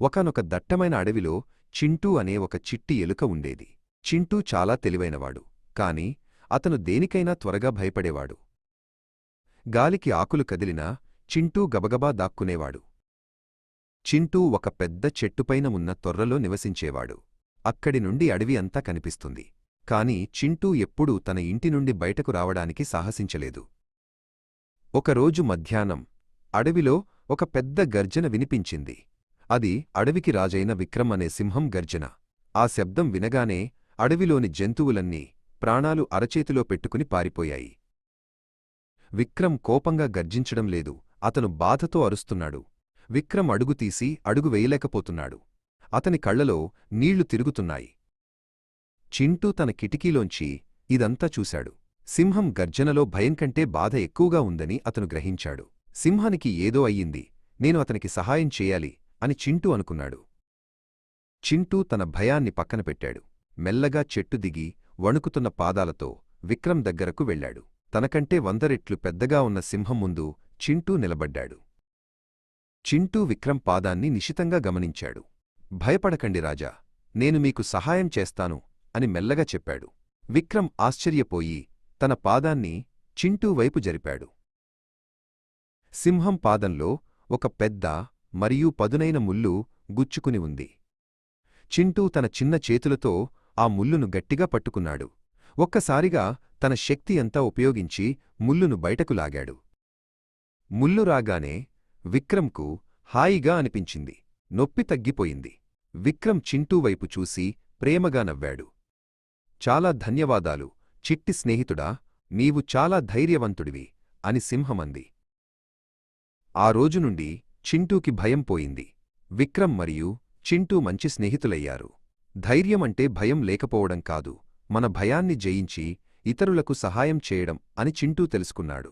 ఒకనొక దట్టమైన అడవిలో చింటూ అనే ఒక చిట్టి ఎలుక ఉండేది. చింటూ చాలా తెలివైనవాడు కాని అతను దేనికైనా త్వరగా భయపడేవాడు. గాలికి ఆకులు కదిలినా చింటూ గబగబా దాక్కునేవాడు. చింటూ ఒక పెద్ద చెట్టుపైన ఉన్న తొర్రలో నివసించేవాడు. అక్కడి నుండి అడవి అంతా కనిపిస్తుంది. కాని చింటూ ఎప్పుడూ తన ఇంటి నుండి బయటకు రావడానికి సాహసించలేదు. ఒకరోజు మధ్యాహ్నం అడవిలో ఒక పెద్ద గర్జన వినిపించింది. అది అడవికి రాజైన విక్రమ్ అనే సింహం గర్జన. ఆ శబ్దం వినగానే అడవిలోని జంతువులన్నీ ప్రాణాలు అరచేతిలో పెట్టుకుని పారిపోయాయి. విక్రమ్ కోపంగా గర్జించడం లేదు అతను బాధతో అరుస్తున్నాడు. విక్రమ్ అడుగుతీసి అడుగు వేయలేకపోతున్నాడు. అతని కళ్ళలో నీళ్ళు తిరుగుతున్నాయి. చింటూ తన కిటికీలోంచి ఇదంతా చూశాడు. సింహం గర్జనలో భయం కంటే బాధ ఎక్కువగా ఉందని అతను గ్రహించాడు. సింహానికి ఏదో అయ్యింది నేను అతనికి సహాయం చేయాలి అని చింటూ అనుకున్నాడు. చింటూ తన భయాన్ని పక్కన పెట్టాడు. మెల్లగా చెట్టు దిగి వణుకుతున్న పాదాలతో విక్రమ్ దగ్గరకు వెళ్ళాడు. తనకంటే వందరెట్లు పెద్దగా ఉన్న సింహం ముందు చింటూ నిలబడ్డాడు. చింటూ విక్రమ్ పాదాన్ని నిశితంగా గమనించాడు. భయపడకండి రాజా నేను మీకు సహాయం చేస్తాను అని మెల్లగా చెప్పాడు. విక్రమ్ ఆశ్చర్యపోయి తన పాదాన్ని చింటూ వైపు జరిపాడు. సింహం పాదంలో ఒక పెద్ద మరియు పదునైన ముల్లు గుచ్చుకుని ఉంది. చింటూ తన చిన్న చేతులతో ఆ ముల్లును గట్టిగా పట్టుకున్నాడు. ఒక్కసారిగా తన శక్తి అంతా ఉపయోగించి ముల్లును బయటకు లాగాడు. ముల్లు రాగానే విక్రమ్కు హాయిగా అనిపించింది. నొప్పి తగ్గిపోయింది. విక్రమ్ చింటూ వైపు చూసి ప్రేమగా నవ్వాడు. చాలా ధన్యవాదాలు. చిట్టి స్నేహితుడా నీవు చాలా ధైర్యవంతుడివి అని సింహమంది. ఆ రోజు నుండి చింటూకి భయం పోయింది. విక్రమ్ మరియు చింటూ మంచి స్నేహితులయ్యారు. ధైర్యమంటే భయం లేకపోవడం కాదు మన భయాన్ని జయించి ఇతరులకు సహాయం చేయడం అని చింటూ తెలుసుకున్నాడు.